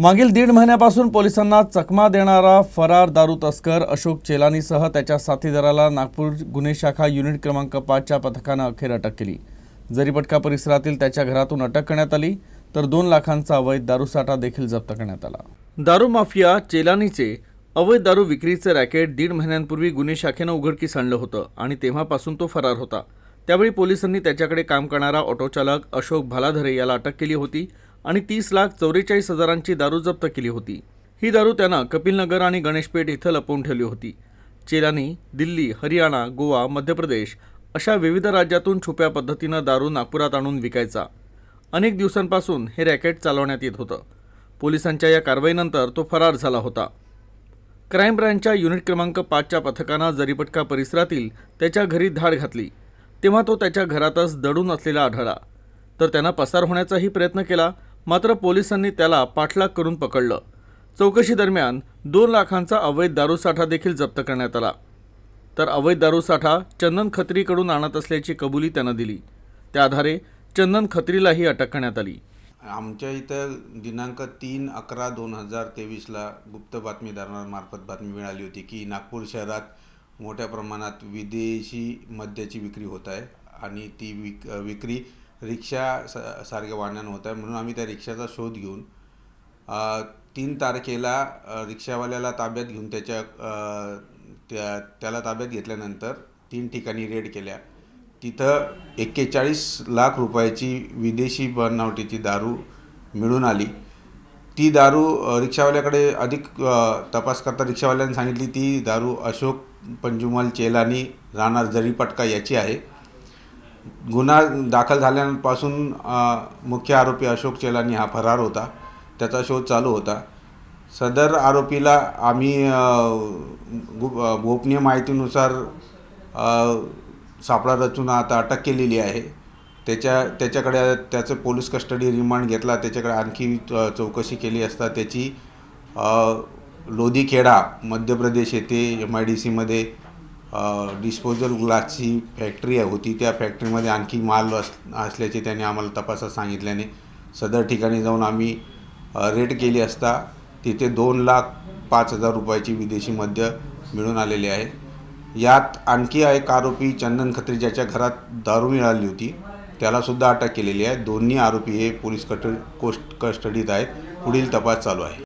मागील दीड महिन्यापासून पोलिसांना चकमा देणारा फरार दारू तस्कर अशोक चेलानीसह त्याच्या साथीदाराला नागपूर गुन्हे शाखा युनिट क्रमांक पाचच्या पथकानं अखेर अटक केली. जरीपटका परिसरातील त्याच्या घरातून अटक करण्यात आली तर दोन लाखांचा अवैध दारूसाठा देखील जप्त करण्यात आला. दारू माफिया चेलानीचे अवैध दारू विक्रीचे रॅकेट दीड महिन्यांपूर्वी गुन्हे शाखेनं उघडकीस आणलं होतं आणि तेव्हापासून तो फरार होता. त्यावेळी पोलिसांनी त्याच्याकडे काम करणारा ऑटोचालक अशोक भालाधरे याला अटक केली होती आणि तीस लाख चौवेचाळीस हजारांची दारू जप्त केली होती. ही दारू त्यानं कपिलनगर आणि गणेशपेठ इथं लपवून ठेवली होती. चेलानी दिल्ली हरियाणा गोवा मध्य प्रदेश अशा विविध राज्यातून छुप्या पद्धतीनं दारू नागपुरात आणून विकायचा. अनेक दिवसांपासून हे रॅकेट चालवण्यात येत होतं. पोलिसांच्या या कारवाईनंतर तो फरार झाला होता. क्राईम ब्रँचच्या युनिट क्रमांक पाचच्या पथकानं जरीपटका परिसरातील त्याच्या घरी धाड घातली. तेव्हा तो त्याच्या घरातच दडून असलेला आढळला. तर त्यानं पसार होण्याचाही प्रयत्न केला मात्र पोलिसांनी त्याला पाठलाग करून पकडलं. चौकशी दरम्यान दोन लाखांचा अवैध दारूसाठा देखील जप्त करण्यात आला. तर अवैध दारूसाठा चंदन खत्रीकडून आणत असल्याची कबुली त्यानं दिली. त्या आधारे चंदन खत्रीलाही अटक करण्यात आली. आमच्या इथं दिनांक तीन अकरा दोन हजार तेवीसला गुप्त बातमीदारांमार्फत बातमी मिळाली होती की नागपूर शहरात मोठ्या प्रमाणात विदेशी मद्याची विक्री होत आहे आणि ती विक विक्री रिक्षा स सारख्या वाहनानं होत आहे. म्हणून आम्ही त्या रिक्षाचा शोध घेऊन तीन तारखेला रिक्षावाल्याला ताब्यात घेऊन त्याच्या त्या त्याला ताब्यात घेतल्यानंतर तीन ठिकाणी रेड केल्या. तिथं एक्केचाळीस लाख रुपयाची विदेशी बनावटीची दारू मिळून आली. ती दारू रिक्षावाल्याकडे अधिक तपास करता रिक्षावाल्याने सांगितली ती दारू अशोक पंजुमल चेलानी राहणार जरीपटका याची आहे. गुन्हा दाखल झाल्यापासून मुख्य आरोपी अशोक चेलानी हा फरार होता. त्याचा शोध चालू होता. सदर आरोपीला आम्ही गु- गोपनीय माहितीनुसार सापळा रचून आता अटक केलेली आहे. त्याच्या त्याच्याकडे त्याचं पोलीस कस्टडी रिमांड घेतला. त्याच्याकडे आणखी चौकशी केली असता त्याची लोधीखेडा मध्य प्रदेश येथे एम आय डी सीमध्ये डिस्पोजल ग्लासची फॅक्टरी होती. त्या फॅक्टरीमध्ये आणखी माल अस असल्याचे त्याने आम्हाला तपासात सांगितल्याने सदर ठिकाणी जाऊन आम्ही रेड केली असता तिथे दोन लाख पाच हजार रुपयाची विदेशी मद्य मिळून आलेले आहे. यात आणखी एक आरोपी चंदन खत्री ज्याच्या घरात दारू मिळाली होती त्यालासुद्धा अटक केलेली आहे. दोन्ही आरोपी हे पोलीस कट कोस्ट कस्टडीत आहेत. पुढील तपास चालू आहे.